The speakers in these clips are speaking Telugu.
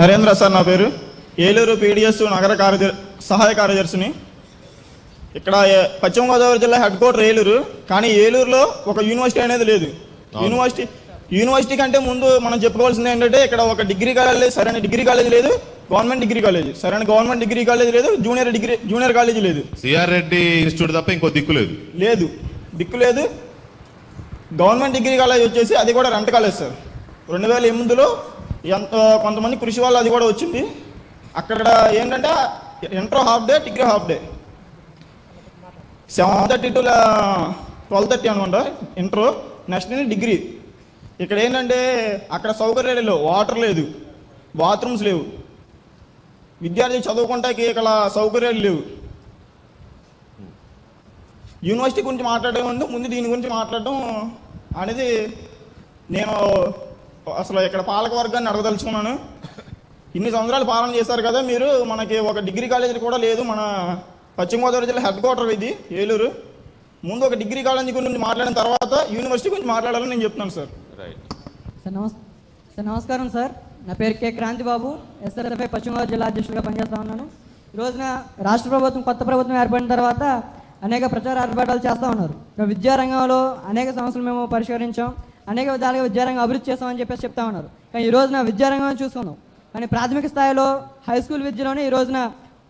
నరేంద్ర సార్ నా పేరు. ఏలూరు పీడిఎస్ నగర కార్యదర్ సహాయ కార్యదర్శిని. ఇక్కడ పశ్చిమ గోదావరి జిల్లా హెడ్ క్వార్టర్ ఏలూరు. కానీ ఏలూరులో ఒక యూనివర్సిటీ అనేది లేదు. యూనివర్సిటీ యూనివర్సిటీ కంటే ముందు మనం చెప్పుకోవాల్సింది ఏంటంటే ఇక్కడ ఒక డిగ్రీ కాలేజ్ సరైన డిగ్రీ కాలేజ్ లేదు. Government degree college. సరైన గవర్నమెంట్ డిగ్రీ కాలేజ్ లేదు. జూనియర్ డిగ్రీ జూనియర్ కాలేజ్ లేదు. సిఆర్ రెడ్డి ఇన్స్టిట్యూట్ తప్ప ఇంకో దిక్కు లేదు. లేదు. దిక్కు లేదు. గవర్నమెంట్ డిగ్రీ కాలేజ్ వచ్చేసి అది కూడా రెంట్ కాలేజ్ సార్. రెండు వేల ఎనిమిదిలో ఎంత కొంతమంది కృషి వాళ్ళు అది కూడా వచ్చింది. అక్కడ ఏంటంటే inter half day degree half day. Seven thirty to twelve thirty అనుకుంటా ఇంటర్ నెక్స్ట్ డిగ్రీ. ఇక్కడ ఏంటంటే అక్కడ సౌకర్యాలు లేవు వాటర్ లేదు బాత్రూమ్స్ లేవు. విద్యార్థి చదువుకుంటాకి ఇక్కడ సౌకర్యాలు లేవు. యూనివర్సిటీ గురించి మాట్లాడే ముందు దీని గురించి మాట్లాడడం అనేది నేను అసలు ఇక్కడ పాలక వర్గాన్ని అడగదలుచుకున్నాను. ఇన్ని సంవత్సరాలు పాలన చేశారు కదా మీరు. మనకి ఒక డిగ్రీ కాలేజీ కూడా లేదు. మన పశ్చిమ గోదావరి జిల్లా హెడ్ క్వార్టర్ ఇది ఏలూరు. ముందు ఒక డిగ్రీ కాలేజీ గురించి మాట్లాడిన తర్వాత యూనివర్సిటీ గురించి మాట్లాడాలని నేను చెప్తున్నాను సార్. సార్ నమస్ సార్ నమస్కారం సార్. నా పేరు కె. క్రాంతి బాబు ఎస్ఆర్ఎఫ్ఐ పశ్చిమ గోదావరి జిల్లా అధ్యక్షుడిగా పనిచేస్తా ఉన్నాను. ఈ రోజున రాష్ట్ర ప్రభుత్వం కొత్త ప్రభుత్వం ఏర్పడిన తర్వాత అనేక ప్రచార ఆర్భాటాలు చేస్తూ ఉన్నారు. ఇక విద్యారంగంలో అనేక సమస్యలు మేము పరిష్కరించాం. అనేక విధాలుగా విద్యారంగం అభివృద్ధి చేస్తామని చెప్పేసి చెప్తా ఉన్నారు. కానీ ఈ రోజున విద్యారంగం చూసుకుందాం కానీ ప్రాథమిక స్థాయిలో హై స్కూల్ విద్యలోనే ఈ రోజున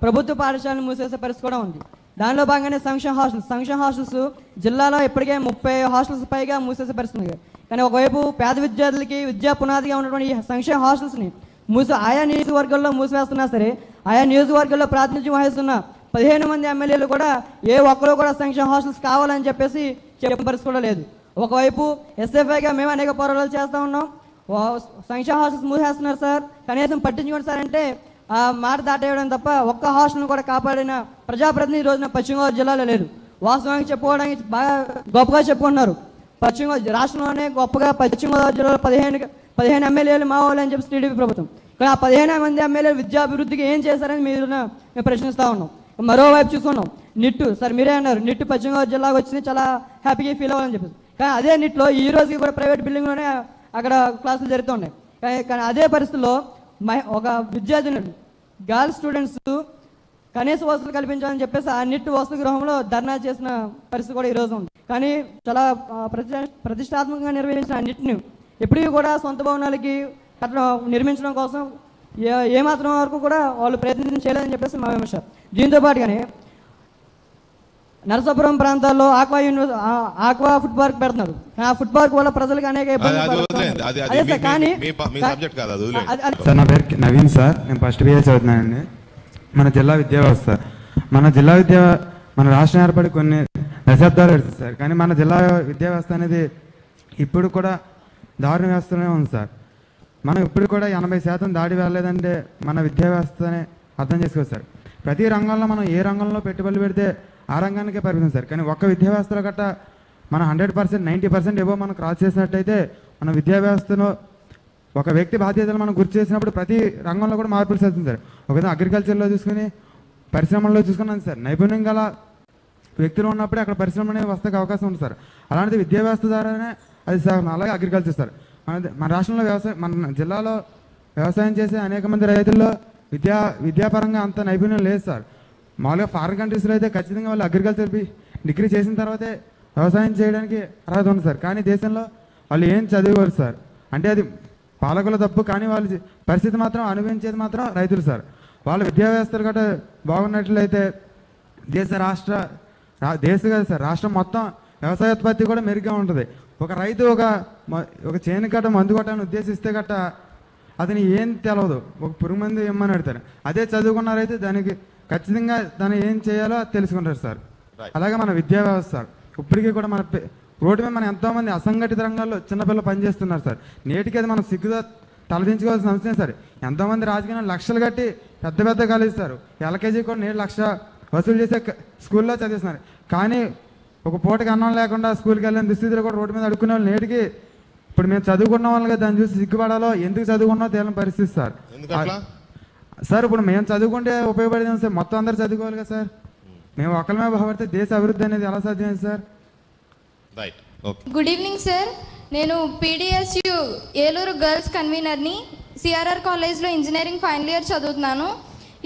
ప్రభుత్వ పాఠశాలను మూసేసే పరిస్థితి కూడా ఉంది. దానిలో భాగంగానే సంక్షేమ హాస్టల్స్ సంక్షేమ హాస్టల్స్ జిల్లాలో ఇప్పటికే ముప్పై హాస్టల్స్ పైగా మూసేసే పరిస్థితి కానీ ఒకవైపు పేద విద్యార్థులకి విద్యా పునాదిగా ఉన్నటువంటి ఈ సంక్షేమ హాస్టల్స్ని మూసి ఆయా నియోజకవర్గాల్లో మూసివేస్తున్నా సరే ఆయా నియోజకవర్గాల్లో ప్రాతినిధ్యం వహిస్తున్న పదిహేను మంది ఎమ్మెల్యేలు కూడా ఏ ఒక్కరు కూడా సంక్షేమ హాస్టల్స్ కావాలని చెప్పేసి చెప్పే పరిస్థితి కూడా లేదు. ఒకవైపు ఎస్ఎఫ్ఐగా మేము అనేక పోరాటాలు చేస్తూ ఉన్నాం. వా- సంక్షేమ హాస్టల్స్ మూసేస్తున్నారు సార్. కనీసం పట్టించుకోండి సార్ అంటే ఆ మాట దాటేయడం తప్ప ఒక్క హాస్టల్ని కూడా కాపాడిన ప్రజాప్రతినిధి రోజున పశ్చిమ గోదావరి జిల్లాలో లేదు వాస్తవానికి చెప్పుకోవడానికి బాగా గొప్పగా చెప్పుకున్నారు పశ్చిమ గోదావరి రాష్ట్రంలోనే గొప్పగా పశ్చిమ గోదావరి జిల్లాలో పదిహేను పదిహేను ఎమ్మెల్యేలు మా వాళ్ళు అని చెప్పి టీడీపీ ప్రభుత్వం. కానీ ఆ పదిహేను మంది ఎమ్మెల్యేలు విద్యాభివృద్ధికి ఏం చేశారని మీరు మేము ప్రశ్నిస్తూ ఉన్నాం. మరోవైపు చూసుకున్నాం నిట్టు సార్ మీరే అన్నారు నిట్టు పశ్చిమ గోదావరి జిల్లాకు వచ్చింది చాలా హ్యాపీగా ఫీల్ అవ్వాలని చెప్పేసి. కానీ అదే నీటిలో ఈ రోజుకి కూడా ప్రైవేట్ బిల్డింగ్లోనే అక్కడ క్లాసులు జరుగుతున్నాయి. కానీ కానీ అదే పరిస్థితుల్లో ఒక విద్యార్థిని గర్ల్స్ స్టూడెంట్స్ కనీస వసతులు కల్పించాలని చెప్పేసి ఆ నిట్టు వసతి గృహంలో ధర్నా చేసిన పరిస్థితి కూడా ఈరోజు ఉంది. కానీ చాలా ప్రతి- ప్రతిష్టాత్మకంగా నిర్వహించిన ఆ నిట్ని ఎప్పటికీ కూడా సొంత భవనాలకి కట్టడం నిర్మించడం కోసం ఏ ఏమాత్రం వరకు కూడా వాళ్ళు ప్రయత్నం చేయలేదని చెప్పేసి మా విమర్శ. దీంతో పాటుగానే నరసాపురం ప్రాంతాల్లో ఆక్వా యూనివర్సి ఆ- ఆక్వా ఫుడ్ పార్క్ పెడుతున్నారు ఆ ఫుడ్ పార్క్ వల్ల ప్రజలకు అనేక ఇబ్బందులు కానీ సార్ నా పేరు నవీన్ సార్. నేను ఫస్ట్ బిఏ చదువుతున్నానండి. మన జిల్లా విద్యా వ్యవస్థ మన జిల్లా విద్యా మన రాష్ట్రం ఏర్పడి కొన్ని దశాబ్దాలు గడిచింది సార్. కానీ మన జిల్లా విద్యా వ్యవస్థ అనేది ఇప్పుడు కూడా దారుణ వ్యవస్థలోనే ఉంది సార్. మనం ఇప్పుడు కూడా ఎనభై శాతం దాడి వెళ్ళలేదంటే మన విద్యా వ్యవస్థనే అర్థం చేసుకోవచ్చు సార్. ప్రతి రంగంలో మనం ఏ రంగంలో పెట్టుబడులు పెడితే ఆ రంగానికే పరిమితం సార్. కానీ ఒక్క విద్యా వ్యవస్థలో గట్ట మన హండ్రెడ్ పర్సెంట్ నైంటీ పర్సెంట్ ఏవో మనం క్రాస్ చేసినట్టయితే మన విద్యా వ్యవస్థలో ఒక వ్యక్తి బాధ్యతలు మనం గుర్తు చేసినప్పుడు ప్రతి రంగంలో కూడా మార్పులు చేస్తుంది సార్. ఒక అగ్రికల్చర్లో చూసుకుని పరిశ్రమల్లో చూసుకున్నాను సార్ నైపుణ్యం గల వ్యక్తులు ఉన్నప్పుడే అక్కడ పరిశ్రమ అనేది వస్తాకి అవకాశం ఉంది సార్. అలాంటిది విద్యా వ్యవస్థ ద్వారానే అది సార్ అలాగే అగ్రికల్చర్ సార్. మన మన రాష్ట్రంలో వ్యవసాయం మన జిల్లాలో వ్యవసాయం చేసే అనేక మంది రైతుల్లో విద్యా విద్యాపరంగా అంత నైపుణ్యం లేదు సార్. మామూలుగా ఫారిన్ కంట్రీస్లో అయితే ఖచ్చితంగా వాళ్ళు అగ్రికల్చర్ బి డిగ్రీ చేసిన తర్వాతే వ్యవసాయం చేయడానికి అర్హత ఉంది సార్. కానీ దేశంలో వాళ్ళు ఏం చదివేవారు సార్? అంటే అది పాలకుల తప్పు కానీ వాళ్ళ పరిస్థితి మాత్రం అనుభవించేది మాత్రం రైతులు సార్. వాళ్ళ విద్యా వ్యవస్థలు గట్రా బాగున్నట్లయితే దేశ రాష్ట్ర దేశ సార్ రాష్ట్రం మొత్తం వ్యవసాయోత్పత్తి కూడా మెరుగ్గా ఉంటుంది. ఒక రైతు ఒక మ- ఒక చేను గట్ట మందు కొట్టాలని ఉద్దేశిస్తే గట్ట అతని ఏం తెలవదు. ఒక పురుగు మందు ఇమ్మని అడతారు అదే చదువుకున్న రైతు దానికి ఖచ్చితంగా దాన్ని ఏం చేయాలో తెలుసుకుంటారు సార్. అలాగే మన విద్యా వ్యవస్థ సార్ ఇప్పటికీ కూడా మన రోడ్డు మీద మన ఎంతోమంది అసంఘటిత రంగాల్లో చిన్నపిల్లలు పనిచేస్తున్నారు సార్. నేటికి అది మనం సిగ్గుతో తలదించుకోవాల్సిన అవసరం సార్. ఎంతోమంది రాజకీయ లక్షలు కట్టి పెద్ద పెద్ద కాలేజ్ సార్ ఎల్కేజీ కూడా నేడు లక్ష వసూలు చేసే స్కూల్లో చదివిస్తున్నారు. కానీ ఒక పూటకి అన్నం లేకుండా స్కూల్కి వెళ్ళిన దుస్థితిలో కూడా రోడ్డు మీద అడుక్కునే వాళ్ళు నేటికి ఇప్పుడు మేము చదువుకున్న వాళ్ళగా దాన్ని చూసి సిగ్గుపడాలో ఎందుకు చదువుకున్నో తేలని పరిస్థితి సార్? సార్ ఇప్పుడు మేము చదువుకుంటే ఉపయోగపడేది సార్? మొత్తం అందరు చదువుకోవాలి కదా సార్. మేము ఒకరిమే బాగుపడితే దేశ అభివృద్ధి అనేది ఎలా సాధ్యమైంది sir? Right okay good evening sir నేను పీడిఎస్యు ఏలూరు గర్ల్స్ కన్వీనర్ని సిఆర్ఆర్ కాలేజ్లో ఇంజనీరింగ్ ఫైనల్ ఇయర్ చదువుతున్నాను.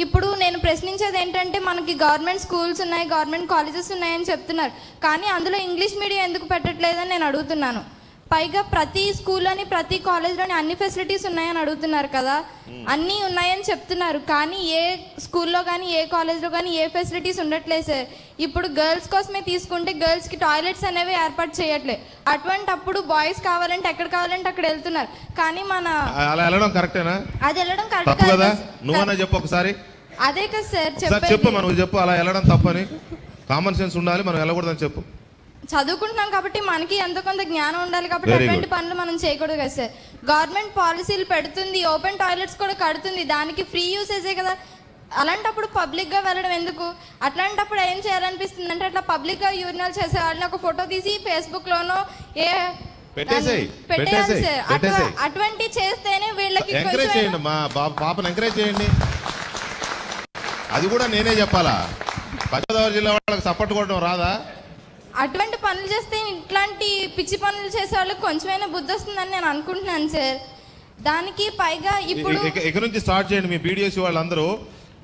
ఇప్పుడు నేను ప్రశ్నించేది ఏంటంటే మనకి గవర్నమెంట్ స్కూల్స్ ఉన్నాయి గవర్నమెంట్ కాలేజెస్ ఉన్నాయని చెప్తున్నారు. కానీ అందులో ఇంగ్లీష్ మీడియం ఎందుకు పెట్టట్లేదని నేను అడుగుతున్నాను. పైగా ప్రతి స్కూల్లోని ప్రతి కాలేజ్లోని అన్ని ఫెసిలిటీస్ ఉన్నాయని అడుగుతున్నారు కదా. అన్నీ ఉన్నాయని చెప్తున్నారు. కానీ ఏ స్కూల్లో కానీ ఏ కాలేజ్లో కానీ ఏ ఫెసిలిటీస్ ఉండట్లేదు సార్. ఇప్పుడు గర్ల్స్ కోసమే తీసుకుంటే గర్ల్స్కి టాయిలెట్స్ అనేవి ఏర్పాటు చేయట్లేదు అటువంటి అప్పుడు బాయ్స్ కావాలంటే ఎక్కడ కావాలంటే అక్కడ వెళ్తున్నారు. కానీ మన అలా వెళ్ళడం కరెక్టేనా? అది వెళ్ళడం కరెక్ట్ కాదు. నువ్వన్నా చెప్పు ఒకసారి. అదే కదా సార్ చెప్పు మనం చెప్పు. అలా వెళ్ళడం తప్పని. కామన్ సెన్స్ ఉండాలి మనం వెళ్ళకూడదని చెప్పు. చదువుకుంటున్నాం కాబట్టి మనకి ఎంతో కొంత జ్ఞానం ఉండాలి కాబట్టి అటువంటి. పనులు మనం చేయకూడదు కదా సార్. గవర్నమెంట్ పాలసీలు పెడుతుంది ఓపెన్ టాయిలెట్స్ కూడా కడుతుంది దానికి ఫ్రీ యూసేజే కదా. అలాంటప్పుడు పబ్లిక్గా వెళ్ళడం ఎందుకు? అట్లాంటప్పుడు ఏం చేయాలనిపిస్తుంది అంటే అట్లా పబ్లిక్గా యూరినల్ చేసే వాళ్ళని ఒక ఫోటో తీసి ఫేస్బుక్ లోనో ఏ పెట్టేయాలి సార్. అటువంటి చేస్తేనే వీళ్ళకి ఎంకరేజ్ చేయండి మా పాపను ఎంకరేజ్ చేయండి. అది కూడా నేనే చెప్పాలా? పశ్చిమ గోదావరి జిల్లా వాళ్ళకి సపోర్ట్ కొట్టడం రాదా? అటువంటి పనులు చేస్తే ఇట్లాంటి పిచ్చి పనులు చేసే వాళ్ళకి కొంచెమైనా బుద్ధి వస్తుందని నేను అనుకుంటున్నాను సార్. దానికి పైగా ఇప్పుడు ఇక- ఇక- ఇక నుంచి స్టార్ట్ చేయండి మీ బీడిఎస్ వాళ్ళందరూ.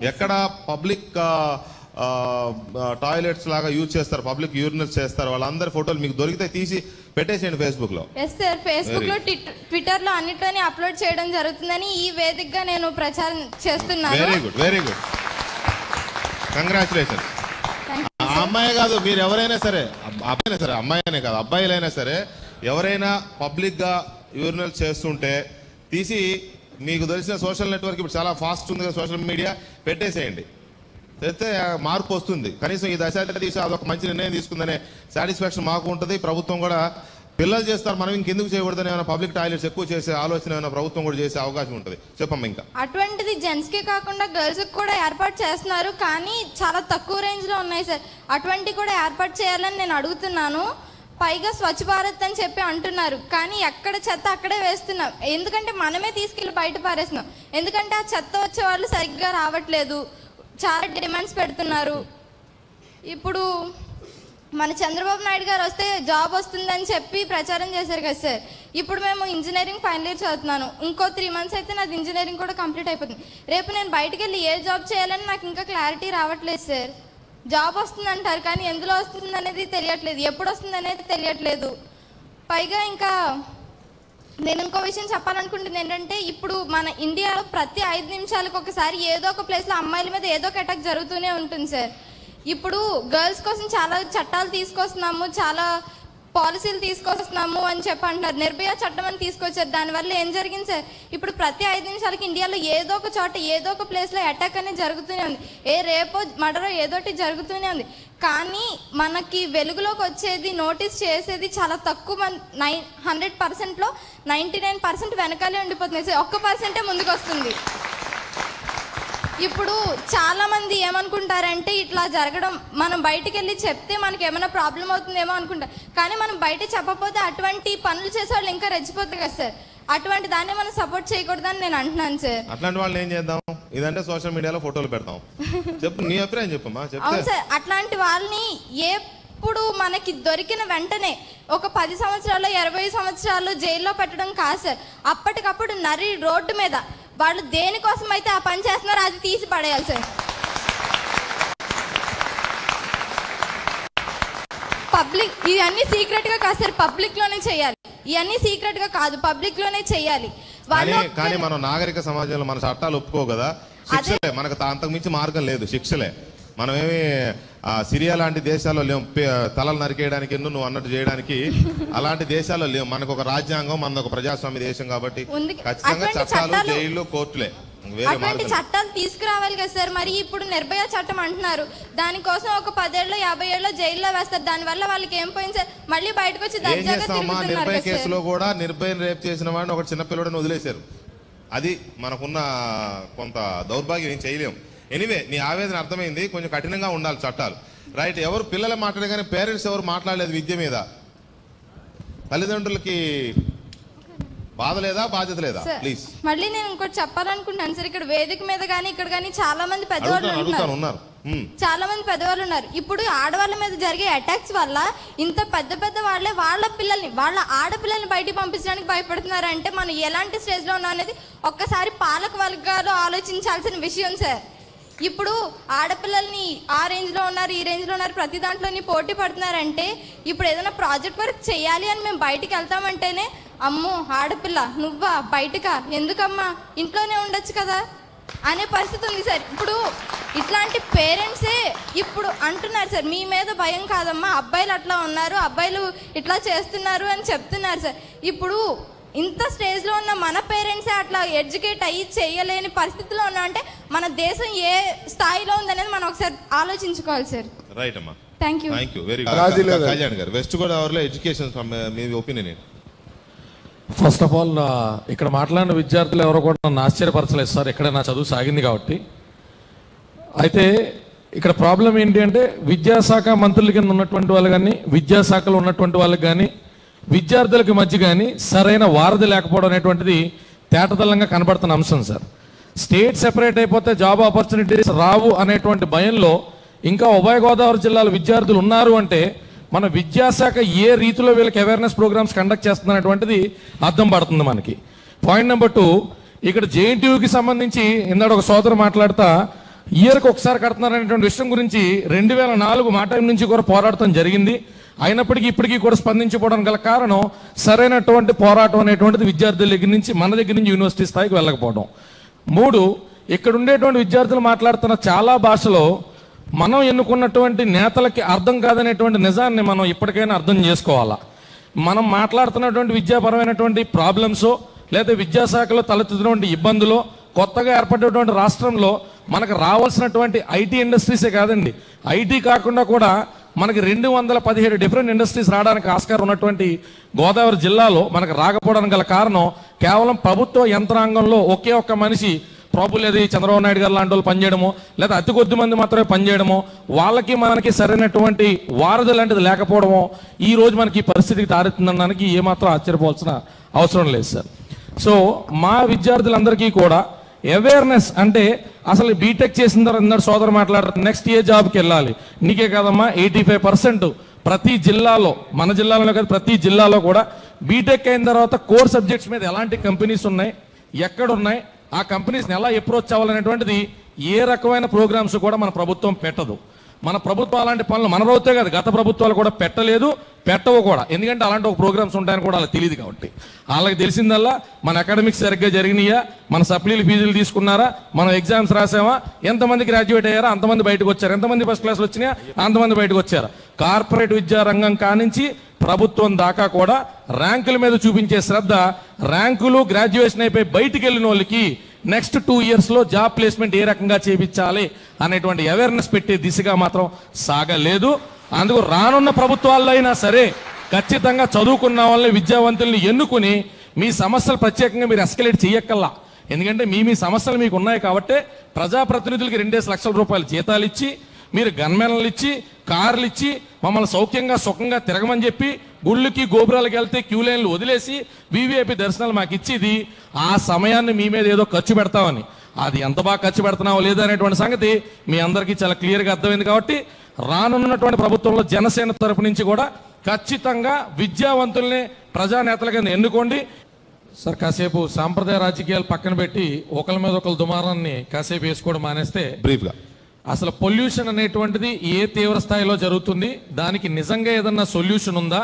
ఎక్కడ పబ్లిక్ టాయిలెట్స్ లాగా యూజ్ చేస్తారు పబ్లిక్ యూరినల్స్ చేస్తారు వాళ్ళందరి ఫోటోలు మీకు దొరికితే తీసి పెట్టేసేయండి ఫేస్బుక్లో ఎస్ సార్ ఫేస్బుక్లో ట్విట్టర్లో అన్నిట్లోని అప్లోడ్ చేయడం జరుగుతుందని ఈ వేదికగా నేను ప్రచారం చేస్తున్నాను. Very good very good congratulation అమ్మాయి కాదు మీరు ఎవరైనా సరే అబ్బాయినా సరే అమ్మాయినే కాదు అబ్బాయిలైనా సరే ఎవరైనా పబ్లిక్గా యూరినల్ చేస్తుంటే తీసి మీకు తెలిసిన సోషల్ నెట్వర్క్ ఇప్పుడు చాలా ఫాస్ట్ ఉంది కదా సోషల్ మీడియా పెట్టేసేయండి. అయితే మార్పు వస్తుంది. కనీసం ఈ దశ తీసి అదొక మంచి నిర్ణయం తీసుకుందనే సాటిస్ఫాక్షన్ మాకు ఉంటుంది. ప్రభుత్వం కూడా పిల్లలు చేస్తారు మనం ఇంకెందుకు చేయకూడదని ఏమైనా పబ్లిక్ టాయిలెట్స్ ఎక్కువ చేసే ఆలోచన ఏమైనా ప్రభుత్వం కూడా చేసే అవకాశం ఉంటుంది. చెప్పమ్మా ఇంకా. అటువంటిది జెంట్స్కి కాకుండా గర్ల్స్కి కూడా ఏర్పాటు చేస్తున్నారు కానీ చాలా తక్కువ రేంజ్లో ఉన్నాయి సార్. అటువంటి కూడా ఏర్పాటు చేయాలని నేను అడుగుతున్నాను. పైగా స్వచ్ఛ భారత్ అని చెప్పి అంటున్నారు కానీ ఎక్కడ చెత్త అక్కడే వేస్తున్నాం. ఎందుకంటే మనమే తీసుకెళ్ళి బయట పారేస్తున్నాం. ఎందుకంటే ఆ చెత్త వచ్చే వాళ్ళు సరిగ్గా రావట్లేదు. చాలా డిమాండ్స్ పెడుతున్నారు. ఇప్పుడు మన చంద్రబాబు నాయుడు గారు వస్తే జాబ్ వస్తుందని చెప్పి ప్రచారం చేశారు కదా సార్. ఇప్పుడు మేము ఇంజనీరింగ్ ఫైనల్ ఇయర్ చదువుతున్నాను. ఇంకో త్రీ మంత్స్ అయితే నాది ఇంజనీరింగ్ కూడా కంప్లీట్ అయిపోతుంది. రేపు నేను బయటకు వెళ్ళి ఏ జాబ్ చేయాలని నాకు ఇంకా క్లారిటీ రావట్లేదు సార్. జాబ్ వస్తుంది అంటారు కానీ ఎందులో వస్తుంది అనేది తెలియట్లేదు. ఎప్పుడు వస్తుంది అనేది తెలియట్లేదు. పైగా ఇంకా నేను ఇంకో విషయం చెప్పాలనుకుంటుంది ఏంటంటే ఇప్పుడు మన ఇండియాలో ప్రతి ఐదు నిమిషాలకు ఒకసారి ఏదో ఒక ప్లేస్లో అమ్మాయిల మీద ఏదో ఒక అటాక్ జరుగుతూనే ఉంటుంది సార్. ఇప్పుడు గర్ల్స్ కోసం చాలా చట్టాలు తీసుకొస్తున్నాము చాలా పాలసీలు తీసుకొస్తున్నాము అని చెప్పి అంటున్నారు. నిర్భయ చట్టం అని తీసుకొచ్చారు. దానివల్ల ఏం జరిగింది సార్? ఇప్పుడు ప్రతి ఐదు నిమిషాలకి ఇండియాలో ఏదో ఒక చోట ఏదో ఒక ప్లేస్లో అటాక్ అనేది జరుగుతూనే ఉంది. ఏ రేపో మర్డరో ఏదోటి జరుగుతూనే ఉంది. కానీ మనకి వెలుగులోకి వచ్చేది నోటీస్ చేసేది చాలా తక్కువ మంది నైన్ హండ్రెడ్ పర్సెంట్లో నైంటీ నైన్ పర్సెంట్ వెనకాలే ఉండిపోతుంది సార్ ఒక్క పర్సెంటే ముందుకు వస్తుంది ఇప్పుడు చాలా మంది ఏమనుకుంటారంటే ఇట్లా జరగడం మనం బయటికి వెళ్ళి చెప్తే మనకి ఏమైనా ప్రాబ్లం అవుతుందేమో అనుకుంటారు కానీ మనం బయట చెప్పకపోతే అటువంటి పనులు చేసే వాళ్ళు ఇంకా రెచ్చిపోతారు కదా సార్. అటువంటి దాన్ని మనం సపోర్ట్ చేయకూడదని నేను అంటున్నాను సార్. అట్లాంటి వాళ్ళని ఏం చేద్దాం? ఇదంటే సోషల్ మీడియాలో ఫోటోలు పెడతాం. చెప్పు నీ అభిప్రాయం చెప్పమ్మా అవును సార్ అట్లాంటి వాళ్ళని ఎప్పుడు మనకి దొరికిన వెంటనే ఒక పది సంవత్సరాలు ఇరవై సంవత్సరాలు జైల్లో పెట్టడం కాదు సార్. అప్పటికప్పుడు నరి రోడ్డు మీద వాళ్ళు దేనికోసం అయితే ఆ పని చేస్తున్నారో అది తీసి పడేయాలి సార్. పబ్లిక్ ఇవన్నీ సీక్రెట్గా కాదు సార్ పబ్లిక్లోనే చేయాలి. ఇవన్నీ సీక్రెట్గా కాదు పబ్లిక్లోనే చేయాలి. కానీ వాళ్ళు కానీ మనం నాగరిక సమాజంలో మన చట్టాలు ఒప్పుకో కదా. శిక్షలే. మనకు అంతకు మించి మార్గం లేదు శిక్షలే. మనమేమి ఆ, సిరియా లాంటి దేశాల్లో లేవు. తలలు నరికేయడానికి ఎన్నో నువ్వు అన్నట్టు చేయడానికి? అలాంటి దేశాల్లో లేవు. మనకు ఒక రాజ్యాంగం మనది ఒక ప్రజాస్వామ్య దేశం కాబట్టి. ఖచ్చితంగా చట్టాలు జైళ్ళు కోర్టులే. అటువంటి. చట్టాలు తీసుకురావాలి కదా సార్. మరి ఇప్పుడు నిర్భయ చట్టం అంటున్నారు. దానికోసం ఒక పదేళ్ళు యాభై ఏళ్ళు జైల్లో వేస్తారు. దానివల్ల వాళ్ళకి ఏం పోయింది సార్? మళ్ళీ బయటకు వచ్చి నిర్భయ. కేసులో కూడా నిర్భయ రేప్ చేసిన వాడిని ఒక చిన్న పిల్లడిని వదిలేశారు. అది మనకున్న కొంత దౌర్భాగ్యం ఏం చేయలేం. ఎనీవే నీ ఆవేదన అర్థమైంది. కొంచెం కఠినంగా ఉండాలి చట్టాలు. రైట్ ఎవరు పిల్లలు మాట్లాడే కానీ పేరెంట్స్ ఎవరు మాట్లాడలేదు విద్య మీద. తల్లిదండ్రులకి బాధ లేదా బాధ్యత లేదా? ప్లీజ్ మళ్ళీ నేను ఇంకోటి చెప్పాలనుకుంటున్నాను సార్ ఇక్కడ వేదిక మీద కానీ ఇక్కడ కానీ చాలా మంది పెద్దవాళ్ళు ఉన్నారు. ఉమ్. చాలా మంది పెద్దవాళ్ళు ఉన్నారు. ఇప్పుడు ఆడవాళ్ళ మీద జరిగే అటాక్స్ వల్ల ఇంత పెద్ద పెద్ద వాళ్ళే వాళ్ళ పిల్లల్ని వాళ్ళ ఆడపిల్లల్ని బయటికి పంపించడానికి భయపడుతున్నారు అంటే మనం ఎలాంటి స్టేజ్లో ఉన్నాం అనేది ఒక్కసారి పాలక వర్గాలు ఆలోచించాల్సిన విషయం సార్ ఇప్పుడు ఆడపిల్లల్ని ఆ రేంజ్లో ఉన్నారు ఈ రేంజ్లో ఉన్నారు ప్రతి దాంట్లోని పోటీ పడుతున్నారంటే ఇప్పుడు ఏదైనా ప్రాజెక్ట్ వర్క్ చేయాలి అని మేము బయటికి వెళ్తామంటేనే అమ్మో ఆడపిల్ల నువ్వా బయటకా? ఎందుకమ్మా? ఇంట్లోనే ఉండొచ్చు కదా? అనే పరిస్థితి ఉంది సార్. ఇప్పుడు ఇట్లాంటి పేరెంట్సే ఇప్పుడు అంటున్నారు సార్. మీ మీద భయం కాదమ్మా. అబ్బాయిలు అట్లా ఉన్నారు అబ్బాయిలు ఇట్లా చేస్తున్నారు అని చెప్తున్నారు సార్. ఇప్పుడు ఇంత స్టేజ్లో ఉన్న మన పేరెంట్సే అట్లా ఎడ్యుకేట్ అయ్యి చేయలేని పరిస్థితిలో ఉన్నా. అంటే మన దేశం ఏ స్థాయిలో ఉందనేది మనం ఒకసారి ఆలోచించుకోవాలి సార్. రైట్ అమ్మా. Thank you thank you very లేదు. కళ్యాణ్ గారు వెస్ట్ గోదావరిలో ఎడ్యుకేషన్ మీ ఒపీనియన్ ఏంటి? ఫస్ట్ ఆఫ్ ఆల్ ఇక్కడ మాట్లాడిన విద్యార్థులు ఎవరో కూడా నన్ను ఆశ్చర్యపరచలేదు సార్. ఇక్కడ నా చదువు సాగింది కాబట్టి. అయితే ఇక్కడ ప్రాబ్లం ఏంటి అంటే విద్యాశాఖ మంత్రుల కింద ఉన్నటువంటి వాళ్ళు కానీ విద్యాశాఖలో ఉన్నటువంటి వాళ్ళకి కానీ విద్యార్థులకి మధ్య కానీ సరైన వారధి లేకపోవడం అనేటువంటిది తేటదల్లంగా కనబడుతున్న అంశం సార్. స్టేట్ సెపరేట్ అయిపోతే జాబ్ ఆపర్చునిటీస్ రావు అనేటువంటి భయంలో ఇంకా ఉభయ గోదావరి జిల్లాల విద్యార్థులు ఉన్నారు అంటే మన విద్యాశాఖ ఏ రీతిలో వీళ్ళకి అవేర్నెస్ ప్రోగ్రామ్స్ కండక్ట్ చేస్తున్నటువంటిది అర్థం పడుతుంది మనకి. పాయింట్ నెంబర్ టూ ఇక్కడ జేఎన్టీయూకి సంబంధించి ఇందాక ఒక సోదరు మాట్లాడతా ఇయర్కి ఒకసారి కడుతున్నారనేటువంటి విషయం గురించి రెండు వేల నాలుగు మా టైం నుంచి కూడా పోరాడటం జరిగింది. అయినప్పటికీ ఇప్పటికీ కూడా స్పందించిపోవడానికి గల కారణం సరైనటువంటి పోరాటం అనేటువంటిది విద్యార్థుల దగ్గర నుంచి మన దగ్గర నుంచి యూనివర్సిటీ స్థాయికి వెళ్ళకపోవడం. మూడు ఇక్కడ ఉండేటువంటి విద్యార్థులు మాట్లాడుతున్న చాలా భాషలో మనం ఎన్నుకున్నటువంటి నేతలకి అర్థం కాదనేటువంటి నిజాన్ని మనం ఇప్పటికైనా అర్థం చేసుకోవాలా? మనం మాట్లాడుతున్నటువంటి విద్యాపరమైనటువంటి ప్రాబ్లమ్స్ లేదా విద్యాశాఖలో తలెత్తుతున్నటువంటి ఇబ్బందులు కొత్తగా ఏర్పడేటువంటి రాష్ట్రంలో మనకు రావాల్సినటువంటి ఐటీ ఇండస్ట్రీసే కాదండి. ఐటీ కాకుండా కూడా మనకి రెండు వందల పదిహేడు డిఫరెంట్ ఇండస్ట్రీస్ రావడానికి ఆస్కారం ఉన్నటువంటి గోదావరి జిల్లాలో మనకు రాకపోవడానికి గల కారణం కేవలం ప్రభుత్వ యంత్రాంగంలో ఒకే ఒక్క మనిషి ప్రభు లేదు చంద్రబాబు నాయుడు గారు లాంటి వాళ్ళు పనిచేయడము లేదా అతి కొద్ది మంది మాత్రమే పనిచేయడము. వాళ్ళకి మనకి సరైనటువంటి వారధి లాంటిది లేకపోవడము ఈ రోజు మనకి ఈ పరిస్థితికి తారెత్తుందనడానికి ఏమాత్రం ఆశ్చర్యపోవాల్సిన అవసరం లేదు సార్. సో మా విద్యార్థులందరికీ కూడా అవేర్నెస్ అంటే అసలు బీటెక్ చేసిన తర్వాత ఇందరు సోదరు మాట్లాడారు. నెక్స్ట్ ఏ జాబ్కి వెళ్ళాలి. నీకే కదమ్మా ఎయిటీ ఫైవ్ పర్సెంట్ ప్రతి జిల్లాలో మన జిల్లాలో కాదు ప్రతి జిల్లాలో కూడా బీటెక్ అయిన తర్వాత కోర్ సబ్జెక్ట్స్ మీద ఎలాంటి కంపెనీస్ ఉన్నాయి ఎక్కడ ఉన్నాయి ఆ కంపెనీస్ని ఎలా అప్రోచ్ అవ్వాలనేటువంటిది ఏ రకమైన ప్రోగ్రామ్స్ కూడా మన ప్రభుత్వం పెట్టదు. మన ప్రభుత్వం అలాంటి పనులు మన ప్రభుత్వే కాదు గత ప్రభుత్వాలు కూడా పెట్టలేదు పెట్టవు కూడా. ఎందుకంటే అలాంటి ఒక ప్రోగ్రామ్స్ ఉంటాయని కూడా అలా తెలియదు కాబట్టి. వాళ్ళకి తెలిసిందల్లా మన అకాడమిక్స్ సరిగ్గా జరిగినాయా మన సప్లీలు ఫీజులు తీసుకున్నారా మనం ఎగ్జామ్స్ రాసామా ఎంతమంది గ్రాడ్యుయేట్ అయ్యారా అంతమంది బయటకు వచ్చారు ఎంతమంది ఫస్ట్ క్లాస్లో వచ్చినాయా అంతమంది బయటకు వచ్చారు. కార్పొరేట్ విద్యా రంగం కానించి ప్రభుత్వం దాకా కూడా ర్యాంకుల మీద చూపించే శ్రద్ధ ర్యాంకులు గ్రాడ్యుయేషన్ అయిపోయి బయటికి వెళ్ళిన వాళ్ళకి నెక్స్ట్ టూ ఇయర్స్లో జాబ్ ప్లేస్మెంట్ ఏ రకంగా చేపించాలి అనేటువంటి అవేర్నెస్ పెట్టే దిశగా మాత్రం సాగలేదు. అందుకు రానున్న ప్రభుత్వాల్లో అయినా సరే ఖచ్చితంగా చదువుకున్న వాళ్ళని విద్యావంతుల్ని ఎన్నుకుని మీ సమస్యలు ప్రత్యేకంగా మీరు ఎస్కలేట్ చేయక్కల్లా. ఎందుకంటే మీ మీ సమస్యలు మీకు ఉన్నాయి కాబట్టి ప్రజాప్రతినిధులకి రెండేసి లక్షల రూపాయలు జీతాలు ఇచ్చి మీరు గన్మెన్లు ఇచ్చి కార్లు ఇచ్చి మమ్మల్ని సౌఖ్యంగా సుఖంగా తిరగమని చెప్పి గుళ్ళకి గోపురాలకు వెళ్తే క్యూ లైన్లు వదిలేసి వివిఐపి దర్శనాలు మాకు ఇచ్చేది. ఆ సమయాన్ని మీ మీద ఏదో ఖర్చు పెడతామని. అది ఎంత బాగా ఖర్చు పెడుతున్నావో లేదా అనేటువంటి సంగతి మీ అందరికీ చాలా క్లియర్గా అర్థమైంది కాబట్టి రానున్నటువంటి ప్రభుత్వంలో జనసేన తరపు నుంచి కూడా ఖచ్చితంగా విద్యావంతుల్ని ప్రజానేతల కింద ఎన్నుకోండి. సార్ కాసేపు సాంప్రదాయ రాజకీయాలు పక్కన పెట్టి ఒకరి మీద ఒకరు దుమారాన్ని కాసేపు వేసుకోవడం మానేస్తే బ్రీఫ్గా. అసలు పొల్యూషన్ అనేటువంటిది ఏ తీవ్ర స్థాయిలో జరుగుతుంది? దానికి నిజంగా ఏదన్నా సొల్యూషన్ ఉందా?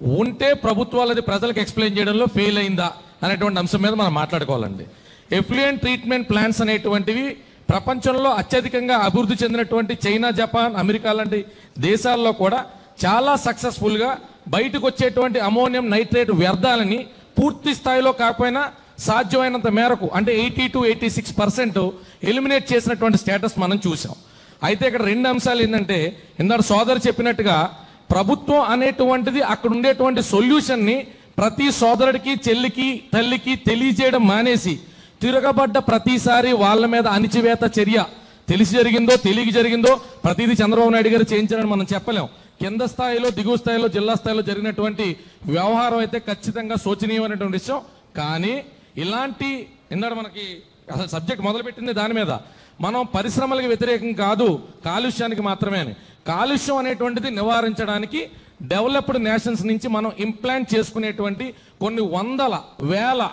ఉంటే ప్రభుత్వాలు అది ప్రజలకు ఎక్స్ప్లెయిన్ చేయడంలో ఫెయిల్ అయిందా అనేటువంటి అంశం మీద మనం మాట్లాడుకోవాలండి. ఎఫ్లుయెంట్ ట్రీట్మెంట్ ప్లాన్స్ అనేటువంటివి ప్రపంచంలో అత్యధికంగా అభివృద్ధి చెందినటువంటి చైనా జపాన్ అమెరికా లాంటి దేశాల్లో కూడా చాలా సక్సెస్ఫుల్గా బయటకు వచ్చేటువంటి అమోనియం నైట్రేట్ వ్యర్థాలని పూర్తి స్థాయిలో కాకపోయినా సాధ్యమైనంత మేరకు అంటే eighty to eighty six percent eliminate చేసినటువంటి స్టేటస్ మనం చూసాం అయితే ఇక్కడ రెండు అంశాలు ఏంటంటే ఇందాక సోదరు చెప్పినట్టుగా ప్రభుత్వం అనేటువంటిది అక్కడ ఉండేటువంటి సొల్యూషన్ని ప్రతి సోదరుడికి చెల్లికి తల్లికి తెలియజేయడం మానేసి తిరగబడ్డ ప్రతిసారి వాళ్ళ మీద అణిచివేత చర్య తెలిసి జరిగిందో తెలియక జరిగిందో ప్రతిదీ చంద్రబాబు నాయుడు గారు చేయించారని మనం చెప్పలేం. కింద స్థాయిలో దిగువ స్థాయిలో జిల్లా స్థాయిలో జరిగినటువంటి వ్యవహారం అయితే ఖచ్చితంగా శోచనీయమైనటువంటి విషయం. కానీ ఇలాంటి ఇందాక మనకి అసలు సబ్జెక్ట్ మొదలుపెట్టింది దాని మీద. మనం పరిశ్రమలకు వ్యతిరేకం కాదు కాలుష్యానికి మాత్రమే అని. కాలుష్యం అనేటువంటిది నివారించడానికి డెవలప్డ్ నేషన్స్ నుంచి మనం ఇంప్లాంట్ చేసుకునేటువంటి కొన్ని వందల వేల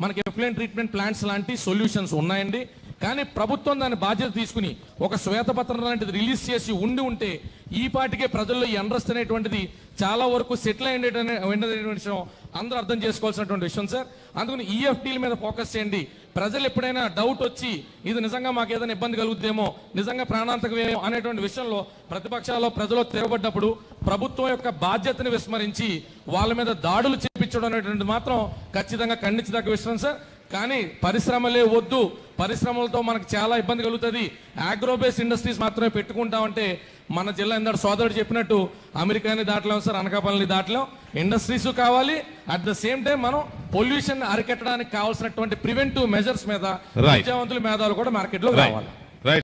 మనకి ఎఫ్లెంట్ ట్రీట్మెంట్ ప్లాంట్స్ లాంటి సొల్యూషన్స్ ఉన్నాయండి. కానీ ప్రభుత్వం దాని బాధ్యత తీసుకుని ఒక శ్వేతపత్రం లాంటిది రిలీజ్ చేసి ఉండి ఉంటే ఈ పాటికే ప్రజల్లో ఈ అండ్రస్ట్ అనేటువంటిది చాలా వరకు సెటిల్ అయినటువంటి విషయం అందరూ అర్థం చేసుకోవాల్సినటువంటి విషయం సార్ అందుకని ఈఎఫ్టీల మీద ఫోకస్ చేయండి. ప్రజలు ఎప్పుడైనా డౌట్ వచ్చి ఇది నిజంగా మాకు ఏదైనా ఇబ్బంది కలుగుద్దేమో నిజంగా ప్రాణాంతకమేమో అనేటువంటి విషయంలో ప్రతిపక్షాల్లో ప్రజలు తిరగబడ్డప్పుడు ప్రభుత్వం యొక్క బాధ్యతను విస్మరించి వాళ్ళ మీద దాడులు చేపించడం అనేటువంటి మాత్రం ఖచ్చితంగా ఖండించదగ్గ విషయం సార్ కానీ పరిశ్రమలే వద్దు. పరిశ్రమలతో మనకు చాలా ఇబ్బంది కలుగుతుంది. ఆగ్రోబేస్ ఇండస్ట్రీస్ మాత్రమే పెట్టుకుంటామంటే మన జిల్లా ఇందాడు సోదరుడు చెప్పినట్టు అమెరికాని దాటలేం సార్ అనకాపల్లిని దాటలేం. ఇండస్ట్రీస్ కావాలి. అట్ ద సేమ్ టైం మనం పొల్యూషన్ అరికట్టడానికి కావాల్సినటువంటి ప్రివెంటివ్ మెజర్స్ మీద. విద్యావంతుల మేధావులు కూడా మార్కెట్లో. కావాలి